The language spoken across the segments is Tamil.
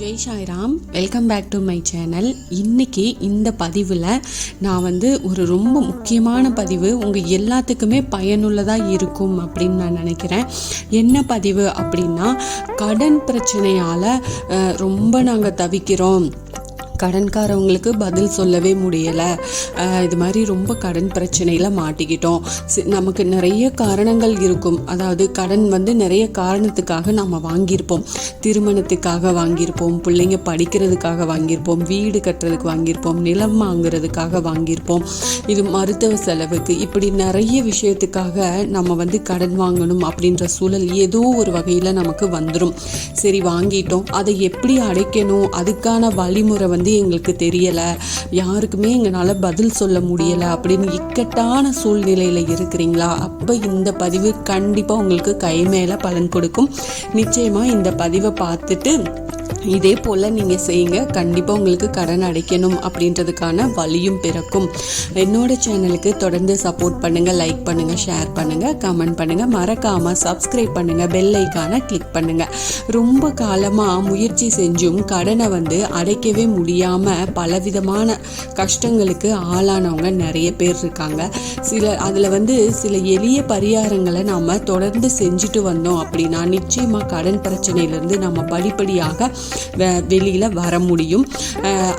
Jai Sairam welcome back to my channel இன்னைக்கு இந்த பதிவில் நான் வந்து ஒரு ரொம்ப முக்கியமான பதிவு உங்கள் எல்லாத்துக்குமே பயனுள்ளதாக இருக்கும் அப்படின்னு நான் நினைக்கிறேன். என்ன பதிவு அப்படின்னா கடன் பிரச்சனையால் ரொம்ப நாங்கள் தவிக்கிறோம். கடன்காரவங்களுக்கு பதில் சொல்லவே முடியலை. இது மாதிரி ரொம்ப கடன் பிரச்சனையில் மாட்டிக்கிட்டோம். நமக்கு நிறைய காரணங்கள் இருக்கும். அதாவது கடன் வந்து நிறைய காரணத்துக்காக நம்ம வாங்கியிருப்போம். திருமணத்துக்காக வாங்கியிருப்போம். பிள்ளைங்க படிக்கிறதுக்காக வாங்கியிருப்போம். வீடு கட்டுறதுக்கு வாங்கியிருப்போம். நிலம் வாங்குறதுக்காக வாங்கியிருப்போம். இது மருத்துவ செலவுக்கு இப்படி நிறைய விஷயத்துக்காக நம்ம வந்து கடன் வாங்கணும் அப்படின்ற சூழல் ஏதோ ஒரு வகையில் நமக்கு வந்துடும் சரி வாங்கிட்டோம். அதை எப்படி அடைக்கணும்? அதுக்கான வழிமுறை வந்து வந்து எங்களுக்கு தெரியலை. யாருக்குமே எங்களால் பதில் சொல்ல முடியலை அப்படின்னு இக்கட்டான சூழ்நிலையில் இருக்கிறீங்களா? அப்போ இந்த பதிவு கண்டிப்பாக உங்களுக்கு கை மேலே பலன் கொடுக்கும். நிச்சயமாக இந்த பதிவை பார்த்துட்டு இதே போல் நீங்கள் செய்யுங்க. கண்டிப்பாக உங்களுக்கு கடன் அடைக்கணும் அப்படின்றதுக்கான வழியும் பிறக்கும். என்னோட சேனலுக்கு தொடர்ந்து சப்போர்ட் பண்ணுங்கள் லைக் பண்ணுங்கள் ஷேர் பண்ணுங்கள் கமெண்ட் பண்ணுங்கள் மறக்காமல் சப்ஸ்கிரைப் பண்ணுங்கள் பெல் ஐக்கானை கிளிக் பண்ணுங்கள் ரொம்ப காலமாக முயற்சி செஞ்சும் கடனை வந்து அடைக்கவே முடியாமல் பலவிதமான கஷ்டங்களுக்கு ஆளானவங்க நிறைய பேர் இருக்காங்க. சில அதில் வந்து சில எளிய பரிகாரங்களை நாம் தொடர்ந்து செஞ்சுட்டு வந்தோம் அப்படின்னா நிச்சயமாக கடன் பிரச்சனையிலேருந்து நம்ம படிப்படியாக வெளியில வர முடியும்.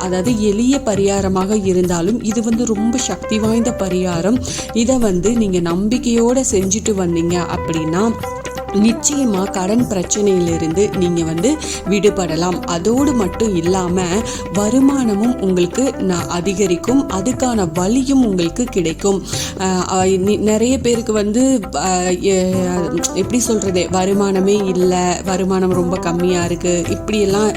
அதாவது எளிய பரிகாரமாக இருந்தாலும் இது வந்து ரொம்ப சக்தி வாய்ந்த பரிகாரம். இதை வந்து நீங்க நம்பிக்கையோட செஞ்சுட்டு வந்தீங்க அப்படின்னா நிச்சயமாக கடன் பிரச்சனையிலிருந்து நீங்கள் வந்து விடுபடலாம். அதோடு மட்டும் இல்லாமல் வருமானமும் உங்களுக்கு ந- அதிகரிக்கும். அதுக்கான வழியும் உங்களுக்கு கிடைக்கும். நிறைய பேருக்கு வந்து எப்படி சொல்கிறது வருமானமே இல்லை. வருமானம் ரொம்ப கம்மியாக இருக்குது இப்படியெல்லாம்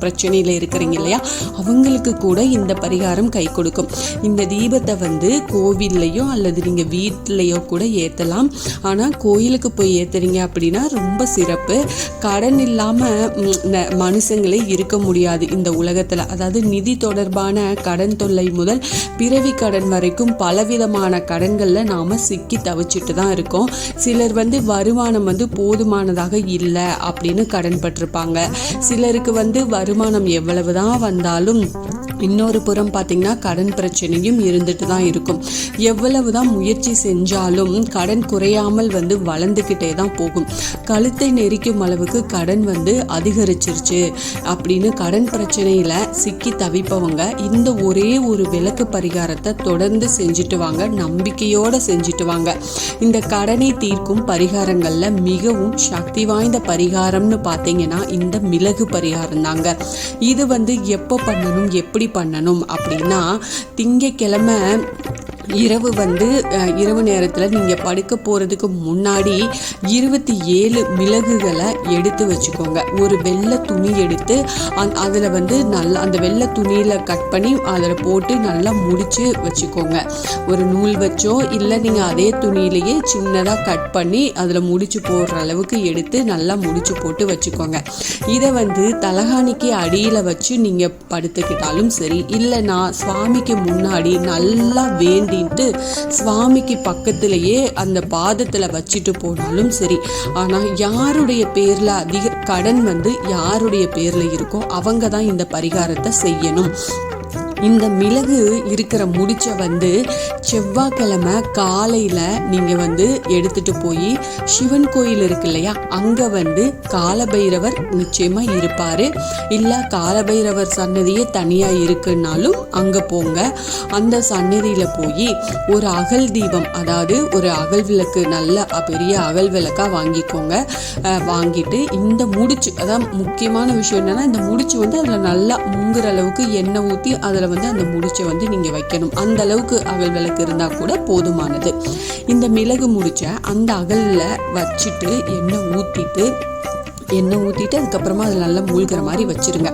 பிரச்சனையில் இருக்கிறீங்க இல்லையா? அவங்களுக்கு கூட இந்த பரிகாரம் கை கொடுக்கும். இந்த தீபத்தை வந்து கோவில்லையோ அல்லது நீங்கள் வீட்டிலையோ கூட ஏற்றலாம் ஆனால் கோயிலுக்கு போய் ஏற்றுறீங்க அப்படின்னா ரொம்ப சிறப்பு. கடன் இல்லாமல் மனுஷங்களே இருக்க முடியாது இந்த உலகத்தில். அதாவது நிதி தொடர்பான கடன் தொல்லை முதல் பிறவி கடன் வரைக்கும் பலவிதமான கடன்களில் நாம் சிக்கி தவிச்சிட்டு தான் இருக்கோம். சிலர் வந்து வருமானம் வந்து போதுமானதாக இல்லை அப்படின்னு கடன் பட்டிருப்பாங்க. சிலருக்கு வந்து வருமானம் எவ்வளவு தான் வந்தாலும் இன்னொரு புறம் பார்த்தீங்கன்னா கடன் பிரச்சனையும் இருந்துட்டு தான் இருக்கும். எவ்வளவு தான் முயற்சி செஞ்சாலும் கடன் குறையாமல் வந்து வளர்ந்துக்கிட்டே தான் போகும். கழுத்தை நெரிக்கும் அளவுக்கு கடன் வந்து அதிகரிச்சிருச்சு. அப்படின்னு கடன் பிரச்சனையில் சிக்கி தவிப்பவங்க இந்த ஒரே ஒரு விளக்கு பரிகாரத்தை தொடர்ந்து செஞ்சுட்டு வாங்க நம்பிக்கையோடு செஞ்சுட்டு வாங்க. இந்த கடனை தீர்க்கும் பரிகாரங்களில் மிகவும் சக்தி வாய்ந்த பரிகாரம்னு பார்த்தீங்கன்னா இந்த மிளகு பரிகாரம் தாங்க இது வந்து எப்போ பண்ணணும் எப்படி பண்ணணும் அப்படின்னா திங்கக்கிழமை இரவு வந்து இரவு நேரத்தில் நீங்கள் படுக்க போகிறதுக்கு முன்னாடி இருபத்தி ஏழு மிளகுகளை எடுத்து வச்சுக்கோங்க. ஒரு வெள்ளை துணி எடுத்து அந் அதில் வந்து நல்லா அந்த வெள்ளை துணியில் கட் பண்ணி அதில் போட்டு நல்லா முடித்து வச்சுக்கோங்க. ஒரு நூல் வச்சோ இல்லை நீங்கள் அதே துணியிலேயே சின்னதாக கட் பண்ணி அதில் முடிச்சு போடுற அளவுக்கு எடுத்து நல்லா முடிச்சு போட்டு வச்சுக்கோங்க. இதை வந்து தலகாணிக்கு அடியில் வச்சு நீங்கள் படுத்துக்கிட்டாலும் சரி இல்லைன்னா சுவாமிக்கு முன்னாடி நல்லா வேண்டி அப்படின்ட்டு சுவாமிக்கு பக்கத்திலேயே அந்த பாதத்தில் வச்சுட்டு போனாலும் சரி. ஆனால் யாருடைய பேரில் அதிக கடன் வந்து யாருடைய பேரில் இருக்கோ அவங்க தான் இந்த பரிகாரத்தை செய்யணும். இந்த மிளகு இருக்கிற முடிச்ச வந்து செவ்வாய்க்கிழமை காலையில் நீங்கள் வந்து எடுத்துட்டு போய் சிவன் கோயில் இருக்கு இல்லையா அங்கே வந்து காலபைரவர் நிச்சயமாக இருப்பார். இல்லை காலபைரவர் சன்னதியே தனியாக இருக்குன்னாலும் அங்கே போங்க. அந்த சன்னதியில் போய் ஒரு அகல் தீபம் அதாவது ஒரு அகல் விளக்கு நல்ல பெரிய அகல் விளக்காக வாங்கிக்கோங்க. வாங்கிட்டு இந்த முடிச்சு அதான் முக்கியமான விஷயம் என்னன்னா இந்த முடிச்சு வந்து அதில் நல்லா முங்குற அளவுக்கு எண்ணெய் ஊற்றி அதில் வந்து அந்த முடிச்சை வந்து நீங்கள் வைக்கணும். அந்த அளவுக்கு அகல் விளக்கு இருந்தால் கூட போதுமானது. இந்த மிளகு முடிச்சை அந்த அகலில் வச்சுட்டு எண்ணெய் ஊற்றிட்டு எண்ணெய் ஊற்றிட்டு அதுக்கப்புறமா அது நல்லா மூழ்கிற மாதிரி வச்சிருங்க.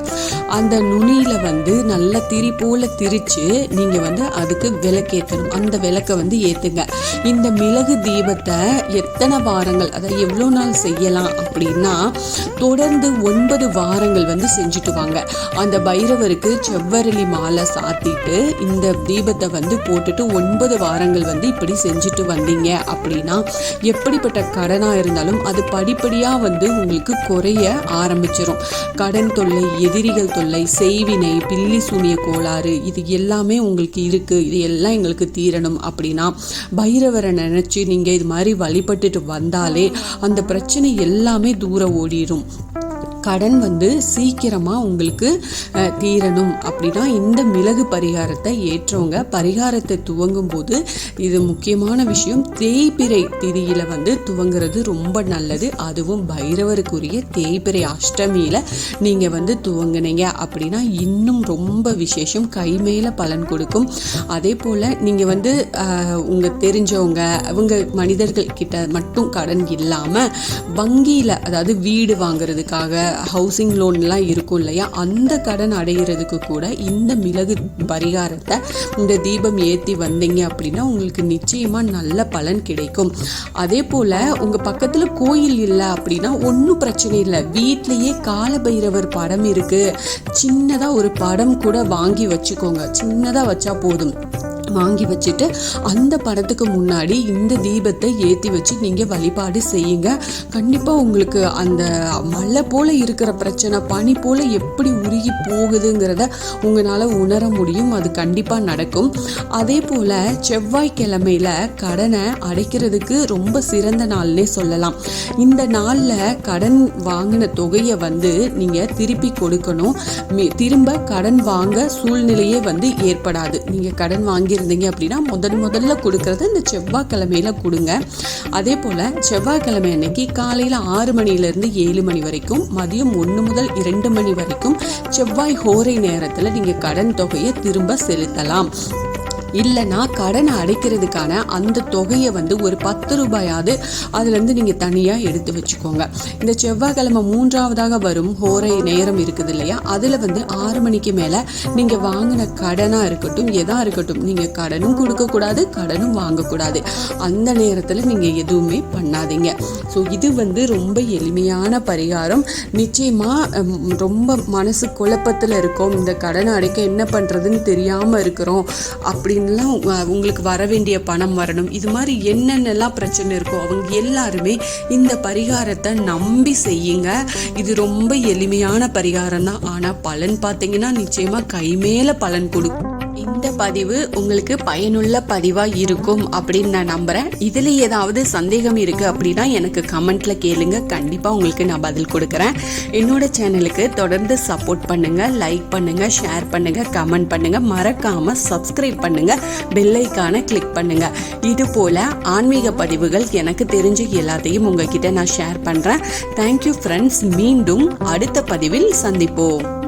அந்த நுனியில் வந்து நல்லா திரி போல் திரித்து நீங்கள் வந்து அதுக்கு விளக்கேற்றணும் அந்த விளக்கை வந்து ஏற்றுங்க இந்த மிளகு தீபத்தை எத்தனை வாரங்கள் அதாவது எவ்வளோ நாள் செய்யலாம் அப்படின்னா தொடர்ந்து ஒன்பது வாரங்கள் வந்து செஞ்சுட்டு வாங்க. அந்த பைரவருக்கு செவ்வரளி மாலை சாத்திட்டு இந்த தீபத்தை வந்து போட்டுட்டு ஒன்பது வாரங்கள் வந்து இப்படி செஞ்சுட்டு வந்தீங்க அப்படின்னா எப்படிப்பட்ட கடனாக இருந்தாலும் அது படிப்படியாக வந்து உங்களுக்கு குறைய ஆரம்பிச்சிடும் கடன் தொல்லை எதிரிகள் தொல்லை செய்வினை பில்லி சூனிய கோளாறு இது எல்லாமே உங்களுக்கு இருக்கு. இது எல்லாம் எங்களுக்கு தீரணும் அப்படின்னா பைரவரை நினைச்சு நீங்க இது மாதிரி வழிபட்டுட்டு வந்தாலே அந்த பிரச்சனை எல்லாமே தூர ஓடிடும் கடன் வந்து சீக்கிரமாக உங்களுக்கு தீரணும். அப்படின்னா இந்த மிளகு பரிகாரத்தை ஏற்றவங்க பரிகாரத்தை துவங்கும் போது இது முக்கியமான விஷயம். தேய்பிரை திதியில் வந்து துவங்குறது ரொம்ப நல்லது. அதுவும் பைரவருக்குரிய தேய்பிரை அஷ்டமியில் நீங்கள் வந்து துவங்கினீங்க அப்படின்னா இன்னும் ரொம்ப விசேஷம். கை மேலே பலன் கொடுக்கும். அதே போல் நீங்கள் வந்து உங்கள் தெரிஞ்சவங்க அவங்க மனிதர்கள் கிட்ட மட்டும் கடன் இல்லாமல் வங்கியில் அதாவது வீடு வாங்குறதுக்காக ஹவுசிங் லோன்லாம் இருக்கும் இல்லையா? அந்த கடன் அடைகிறதுக்கு கூட இந்த மிளகு பரிகாரத்தை இந்த தீபம் ஏற்றி வந்தீங்க அப்படின்னா உங்களுக்கு நிச்சயமாக நல்ல பலன் கிடைக்கும். அதே போல் உங்கள் பக்கத்தில் கோயில் இல்லை அப்படின்னா ஒன்றும் பிரச்சனை இல்லை. வீட்லேயே காலபைரவர் படம் இருக்குது சின்னதாக ஒரு படம் கூட வாங்கி வச்சுக்கோங்க. சின்னதாக வச்சா போதும். வாங்கி வச்சுட்டு அந்த படத்துக்கு முன்னாடி இந்த தீபத்தை ஏற்றி வச்சு நீங்கள் வழிபாடு செய்யுங்க. கண்டிப்பாக உங்களுக்கு அந்த மழை போல் இருக்கிற பிரச்சனை பனி போல் எப்படி உருகி போகுதுங்கிறத உங்களால் உணர முடியும். அது கண்டிப்பாக நடக்கும். அதே போல் செவ்வாய்க்கிழமையில கடனை அடைக்கிறதுக்கு ரொம்ப சிறந்த நாள்னே சொல்லலாம். இந்த நாளில் கடன் வாங்கின தொகையை வந்து நீங்கள் திருப்பி கொடுக்கணும். திரும்ப கடன் வாங்க சூழ்நிலையே வந்து ஏற்படாது. நீங்கள் கடன் இருந்தீங்க அப்படின்னா முதல் முதல்ல கொடுக்கறத இந்த செவ்வாய்க்கிழமையில கொடுங்க. அதே போல் செவ்வாய்க்கிழமை அன்னைக்கு காலையில் ஆறு மணிலேருந்து ஏழு மணி வரைக்கும் மதியம் ஒன்று முதல் இரண்டு மணி வரைக்கும் செவ்வாய் ஹோரை நேரத்தில் நீங்கள் கடன் தொகையை திரும்ப செலுத்தலாம். இல்லைன்னா கடனை அடைக்கிறதுக்கான அந்த தொகையை வந்து ஒரு பத்து ரூபாயாவது அதுலேருந்து நீங்கள் தனியாக எடுத்து வச்சுக்கோங்க. இந்த செவ்வாய்க்கிழமை மூன்றாவதாக வரும் ஹோரை நேரம் இருக்குது இல்லையா? அதில் வந்து ஆறு மணிக்கு மேலே நீங்கள் வாங்கின கடனாக இருக்கட்டும் எதாக இருக்கட்டும் நீங்கள் கடனும் கொடுக்கக்கூடாது கடனும் வாங்கக்கூடாது அந்த நேரத்தில் நீங்கள் எதுவுமே பண்ணாதீங்க. ஸோ இது வந்து ரொம்ப எளிமையான பரிகாரம். நிச்சயமாக ரொம்ப மனசு குழப்பத்தில் இருக்கோம். இந்த கடனை அடைக்க என்ன பண்ணுறதுன்னு தெரியாமல் இருக்கிறோம். அப்படின்னு உ- உங்களுக்கு வர வேண்டிய பணம் வரணும். இது மாதிரி என்னென்னலாம் பிரச்சனை இருக்கோ அவங்க எல்லாருமே இந்த பரிகாரத்தை நம்பி செய்யுங்க. இது ரொம்ப எளிமையான பரிகாரம் தான் ஆனால் பலன் பார்த்தீங்கன்னா நிச்சயமாக கை மேலே பலன் கொடுக்கும் இந்த பதிவு உங்களுக்கு பயனுள்ள பதிவாக இருக்கும் அப்படின்னு நான் நம்புகிறேன் இதில் ஏதாவது சந்தேகம் இருக்குது அப்படின்னா எனக்கு கமெண்ட்டில் கேளுங்க. கண்டிப்பாக உங்களுக்கு நான் பதில் கொடுக்குறேன். என்னோட சேனலுக்கு தொடர்ந்து சப்போர்ட் பண்ணுங்கள் லைக் பண்ணுங்கள் ஷேர் பண்ணுங்கள் கமெண்ட் பண்ணுங்கள் மறக்காமல் சப்ஸ்கிரைப் பண்ணுங்கள் பெல்லைக்கான கிளிக் பண்ணுங்கள் இது போல் ஆன்மீக பதிவுகள் எனக்கு தெரிஞ்ச எல்லாத்தையும் உங்ககிட்ட நான் ஷேர் பண்ணுறேன் தேங்க்யூ ஃப்ரெண்ட்ஸ் மீண்டும் அடுத்த பதிவில் சந்திப்போம்.